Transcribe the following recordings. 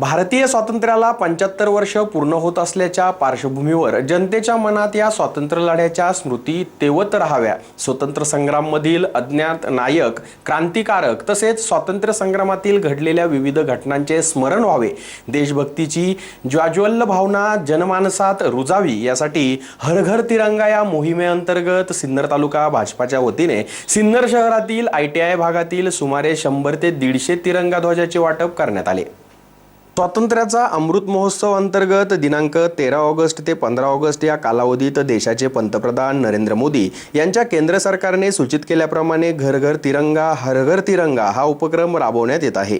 भारतीय स्वातंत्र्याला पंच्याहत्तर वर्ष पूर्ण होत असल्याच्या पार्श्वभूमीवर जनतेच्या मनात या स्वातंत्र्य लढ्याच्या स्मृती तेवत राहाव्या. स्वतंत्र संग्राममधील अज्ञात नायक क्रांतिकारक तसेच स्वातंत्र्य संग्रामातील घडलेल्या विविध घटनांचे स्मरण व्हावे. देशभक्तीची ज्वाज्वल्य भावना जनमानसात रुजावी यासाठी हर घर तिरंगा या मोहिमेअंतर्गत सिन्नर तालुका भाजपाच्या वतीने सिन्नर शहरातील आय टी आय भागातील सुमारे शंभर ते दीडशे तिरंगा ध्वजाचे वाटप करण्यात आले. स्वातंत्र्याचा अमृत महोत्सव अंतर्गत दिनांक तेरा ऑगस्ट ते पंधरा ऑगस्ट या कालावधीत देशाचे पंतप्रधान नरेंद्र मोदी यांच्या केंद्र सरकारने सूचित केल्याप्रमाणे घर घर तिरंगा हर घर तिरंगा हा उपक्रम राबवण्यात येत आहे.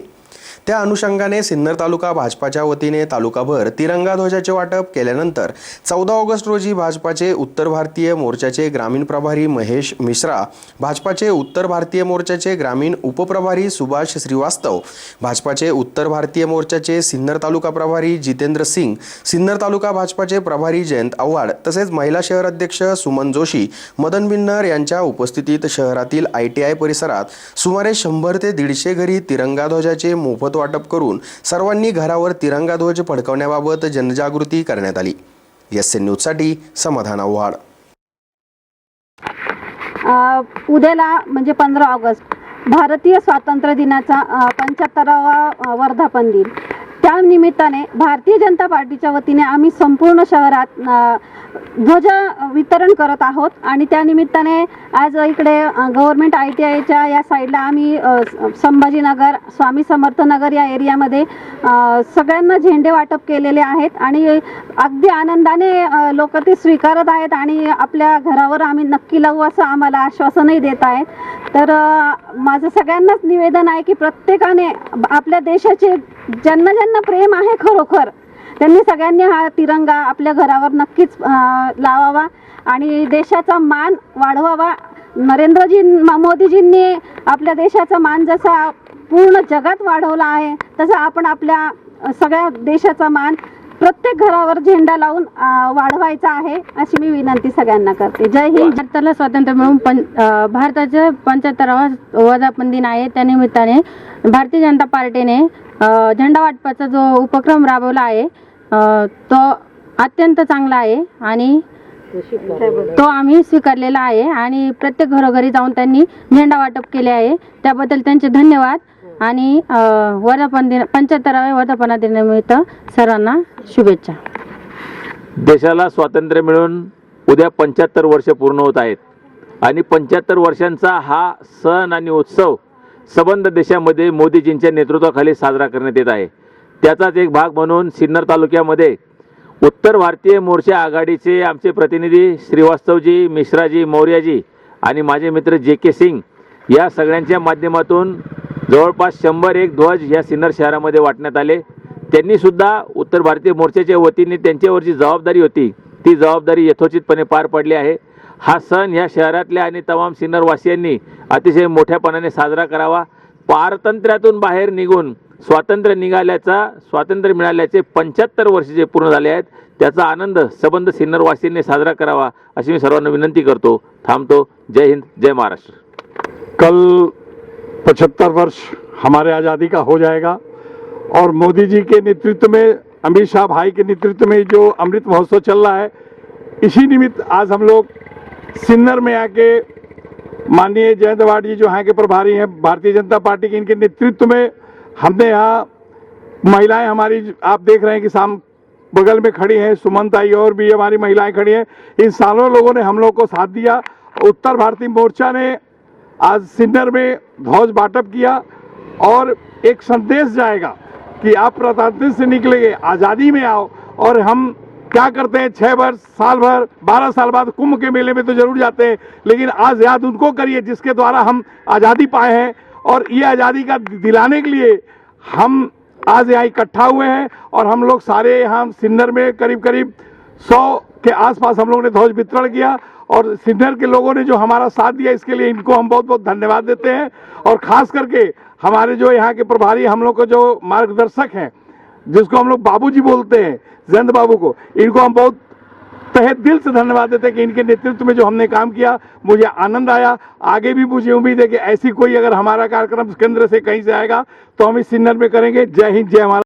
त्या अनुषंगाने सिन्नर तालुका भाजपाच्या वतीने तालुकाभर तिरंगा ध्वजाचे वाटप केल्यानंतर चौदा ऑगस्ट रोजी भाजपाचे उत्तर भारतीय मोर्चाचे ग्रामीण प्रभारी महेश मिश्रा भाजपाचे उत्तर भारतीय मोर्चाचे ग्रामीण उपप्रभारी सुभाष श्रीवास्तव भाजपाचे उत्तर भारतीय मोर्चाचे सिन्नर तालुका प्रभारी जितेंद्र सिंग सिन्नर तालुका भाजपाचे प्रभारी जयंत आव्हाड तसेच महिला शहर अध्यक्ष सुमन जोशी मदन बिन्नर यांच्या उपस्थितीत शहरातील आय टी आय परिसरात सुमारे शंभर ते दीडशे घरी तिरंगा ध्वजाचे मोफत वाटप करून सर्वांनी घरावर तिरंगा ध्वज फडकवण्याबाबत जनजागृती करण्यात आली. एस एन न्यूजसाठी समाधान आव्हाड. उद्याला म्हणजे पंधरा ऑगस्ट भारतीय स्वातंत्र्य दिनाचा पंच्याहत्तरावा वर्धापन दिन. त्या निमित्ताने भारतीय जनता पार्टीच्या वतीने आम्ही संपूर्ण शहरात ध्वज वितरण करत आहोत. आणि त्या निमित्ताने आज इकडे गव्हर्नमेंट आय टी आयच्या या साईडला आम्ही संभाजीनगर स्वामी समर्थ नगर या एरियामध्ये सगळ्यांना झेंडे वाटप केलेले आहेत. आणि अगदी आनंदाने लोक ते स्वीकारत आहेत आणि आपल्या घरावर आम्ही नक्की लावू असं आम्हाला आश्वासनही देत आहेत. तर माझं सगळ्यांनाच निवेदन आहे की प्रत्येकाने आपल्या देशाचे ज्यांना ज्यांना प्रेम आहे खरोखर त्यांनी सगळ्यांनी हा तिरंगा आपल्या घरावर नक्कीच लावावा आणि देशाचा मान वाढवावा. नरेंद्रजी मोदीजींनी आपल्या देशाचा मान जसा पूर्ण जगात वाढवला आहे तसं आपण आपल्या सगळ्या देशाचा मान प्रत्येक घरावर झेंडा लावून वाढवायचा आहे अशी मी विनंती सगळ्यांना करते. जय हिंद. भारताला स्वातंत्र्य मिळून पं अ, भारताचं पंच्याहत्तरावा वर्धापन दिन आहे. त्या निमित्ताने भारतीय जनता पार्टीने झेंडा वाटपाचा जो उपक्रम राबवला आहे तो अत्यंत चांगला आहे आणि तो आम्ही स्वीकारलेला आहे आणि प्रत्येक घरोघरी जाऊन त्यांनी झेंडा वाटप केले आहे. त्याबद्दल त्यांचे धन्यवाद आणि वर्धापन दिन पंच्याहत्तराव्या वर्धापना दिनानिमित्त सर्वांना शुभेच्छा. देशाला स्वातंत्र्य मिळून उद्या पंच्याहत्तर वर्ष पूर्ण होत आहेत. आणि पंच्याहत्तर वर्षांचा हा सण आणि उत्सव सबंध देशामध्ये मोदीजींच्या नेतृत्वाखाली साजरा करण्यात येत आहे. त्याचाच एक भाग म्हणून सिन्नर तालुक्यामध्ये उत्तर भारतीय मोर्चा आघाडीचे आमचे प्रतिनिधी श्रीवास्तवजी मिश्राजी मौर्याजी आणि माझे मित्र जे के सिंग या सगळ्यांच्या माध्यमातून जवळपास शंभर एक ध्वज या सिन्नर शहरामध्ये वाटण्यात आले. त्यांनीसुद्धा उत्तर भारतीय मोर्चाच्या वतीने त्यांच्यावरची जबाबदारी होती. ती जबाबदारी यथोचितपणे पार पडली आहे. हा सण ह्या शहरातल्या आणि तमाम सिन्नरवासियांनी अतिशय मोठ्यापणाने साजरा करावा. पारतंत्र्यातून बाहेर निघून स्वातंत्र्य निघाल्याचा स्वातंत्र्य मिळाल्याचे पंच्याहत्तर वर्ष जे पूर्ण झाले आहेत त्याचा आनंद सबंध सिन्नरवासींनी साजरा करावा अशी मी सर्वांना विनंती करतो. थांबतो. जय हिंद जय महाराष्ट्र. कल पचहत्तर वर्ष हमारे आज़ादी का हो जाएगा और मोदी जी के नेतृत्व में अमित शाह भाई के नेतृत्व में जो अमृत महोत्सव चल रहा है इसी निमित्त आज हम लोग सिन्नर में आके माननीय जयंत वाड जी जो यहाँ के प्रभारी हैं भारतीय जनता पार्टी के इनके नेतृत्व में हमने यहाँ महिलाएँ हमारी, आप देख रहे हैं कि साम, बगल में खड़ी हैं सुमंत आई और भी हमारी महिलाएँ खड़ी हैं। इन सालों लोगों ने हम लोग को साथ दिया। उत्तर भारतीय मोर्चा ने आज सिन्नर में ध्वज बाटप किया और एक संदेश जाएगा कि आप प्रतांत्रिक से निकलेंगे, आज़ादी में आओ और हम क्या करते हैं, छह वर्ष साल भर, बारह साल बाद कुंभ के मेले में तो ज़रूर जाते हैं, लेकिन आज याद उनको करिए जिसके द्वारा हम आज़ादी पाए हैं। और ये आज़ादी का दिलाने के लिए हम आज यहाँ इकट्ठा हुए हैं और हम लोग सारे यहाँ सिन्नर में करीब करीब सौ के आसपास हम लोगों ने ध्वज वितरण किया और सिन्नर के लोगों ने जो हमारा साथ दिया, इसके लिए इनको हम बहुत बहुत धन्यवाद देते हैं। और खास करके हमारे जो यहाँ के प्रभारी, हम लोग को जो मार्गदर्शक हैं, जिसको हम लोग बाबूजी बोलते हैं, जयंत बाबू को, इनको हम बहुत तहे दिल से धन्यवाद देते हैं कि इनके नेतृत्व में जो हमने काम किया, मुझे आनंद आया। आगे भी मुझे उम्मीद है कि ऐसी कोई अगर हमारा कार्यक्रम केंद्र से कहीं से आएगा तो हम इस सिन्नर में करेंगे। जय हिंद, जय हमारा